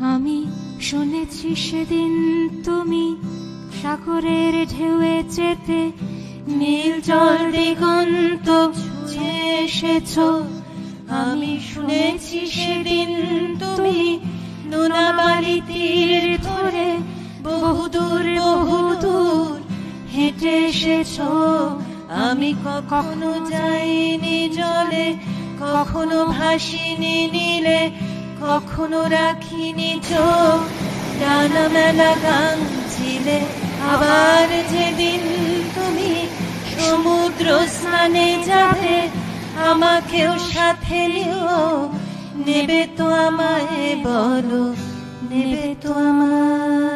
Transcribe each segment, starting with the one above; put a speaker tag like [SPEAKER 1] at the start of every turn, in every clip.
[SPEAKER 1] আমি শুনেছি সেদিন তুমি সাগরের ঢেউয়ে যেতে নীল জল দিগন্ত এসেছ। আমি শুনেছি সেদিন তুমি নোনাবালি তীর ধরে বহুদূর বহুদূর হেঁটে এসেছ। আমি কখনো যাইনি জলে, কখনো ভাসিনি নীলে কখনো রাখিনি চোখ ডানা মেলা গান ছিলে। আবার যেদিন তুমি সমুদ্র স্নানে যাবে, আমাকেও সাথে নিও। নেবে তো আমায় বলো, নেবে তো আমায়।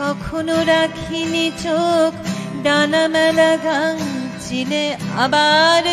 [SPEAKER 1] কখনো রাখিনি চোখ। ডানা মেলা গাঙ চিনে আবার